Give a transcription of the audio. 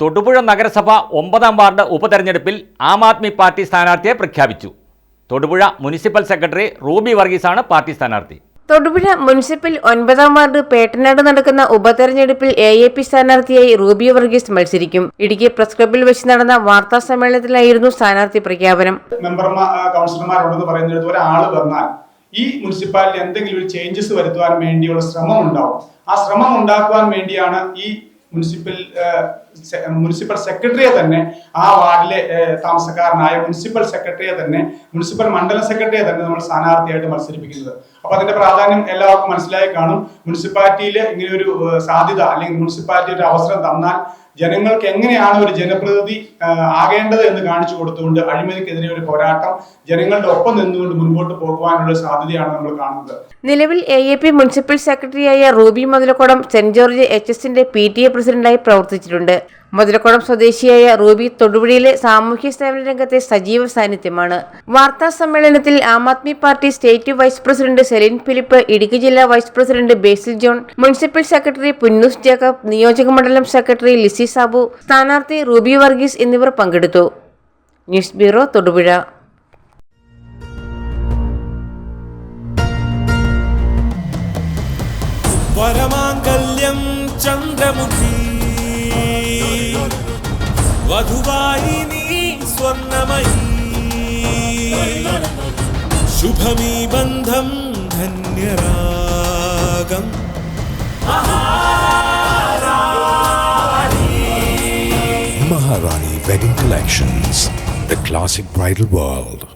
തൊടുപുഴ നഗരസഭ ഒമ്പതാം വാർഡ് ഉപതെരഞ്ഞെടുപ്പിൽ ആം ആദ്മി പാർട്ടി സ്ഥാനാർത്ഥിയെ പ്രഖ്യാപിച്ചു. തൊടുപുഴ മുനിസിപ്പൽ സെക്രട്ടറി റൂബി വർഗീസാണ് പാർട്ടി സ്ഥാനാർത്ഥി. തൊടുപുഴ മുനിസിപ്പൽ ഒൻപതാം വാർഡ് പേട്ടനാട് നടക്കുന്ന ഉപതെരഞ്ഞെടുപ്പിൽ എ എ പി സ്ഥാനാർത്ഥിയായി റൂബി വർഗീസ് മത്സരിക്കും. ഇടുക്കി പ്രസ് ക്ലബിൽ വെച്ച് നടന്ന വാർത്താ സമ്മേളനത്തിലായിരുന്നു സ്ഥാനാർത്ഥി പ്രഖ്യാപനം. മെമ്പർമാർ കൗൺസിലർമാരോടെന്ന് പറയുന്നത് ഒരാൾ വന്നാൽ ഈ മുനിസിപ്പാലിറ്റി എന്തെങ്കിലും ഒരു ചേഞ്ചസ് വരുത്തുവാൻ വേണ്ടിയുള്ള ശ്രമം ഉണ്ടാവും. ആ ശ്രമം ഉണ്ടാക്കുവാൻ വേണ്ടിയാണ് ഈ മുനിസിപ്പൽ മുനിസിപ്പൽ സെക്രട്ടറിയെ തന്നെ ആ വാർഡിലെ താമസക്കാരനായ മുനിസിപ്പൽ സെക്രട്ടറിയെ തന്നെ മുനിസിപ്പൽ മണ്ഡലം സെക്രട്ടറിയെ തന്നെ നമ്മൾ സ്ഥാനാർത്ഥിയായിട്ട് മത്സരിപ്പിക്കുന്നത്. അപ്പൊ അതിന്റെ പ്രാധാന്യം എല്ലാവർക്കും മനസ്സിലായി കാണും. മുനിസിപ്പാലിറ്റിയിൽ ഇങ്ങനെ ഒരു സാധ്യത അല്ലെങ്കിൽ മുനിസിപ്പാലിറ്റി ഒരു അവസരം തന്നാൽ ജനങ്ങൾക്ക് എങ്ങനെയാണ് ഒരു ജനപ്രതിനിധി ആകേണ്ടത് എന്ന് കാണിച്ചു കൊടുത്തുകൊണ്ട് അഴിമതിക്കെതിരെ ഒരു പോരാട്ടം ജനങ്ങളുടെ ഒപ്പം നിന്നുകൊണ്ട് മുൻപോട്ട് പോകുവാനുള്ള സാധ്യതയാണ് നമ്മൾ കാണുന്നത്. നിലവിൽ എ എ പി മുനിസിപ്പൽ സെക്രട്ടറിയായ റൂബി മുതലക്കോടം സെന്റ് ജോർജ് എച്ച് എസിന്റെ പി ടി എ പ്രസിഡന്റായി പ്രവർത്തിച്ചിട്ടുണ്ട്. മുതലക്കോടം സ്വദേശിയായ റൂബി തൊടുപുഴയിലെ സാമൂഹ്യ സേവന രംഗത്തെ സജീവ സാന്നിധ്യമാണ്. വാർത്താ സമ്മേളനത്തിൽ Aam Aadmi party state vice president Celine Philip Idukki ജില്ലാ vice president Basil John municipal secretary Punnoose Jacob നിയോജക മണ്ഡലം സെക്രട്ടറി ലിസി സാബു സ്ഥാനാർത്ഥി റൂബി വർഗീസ് എന്നിവർ പങ്കെടുത്തു. News bureau Thodupuzha. വരമാംഗല്യം ചന്ദ്രമുഖി వధువాయిని స్వర్ణమయీ శుభమీ బంధం ధన్యరాగం Maharani Wedding Collections, the classic bridal world.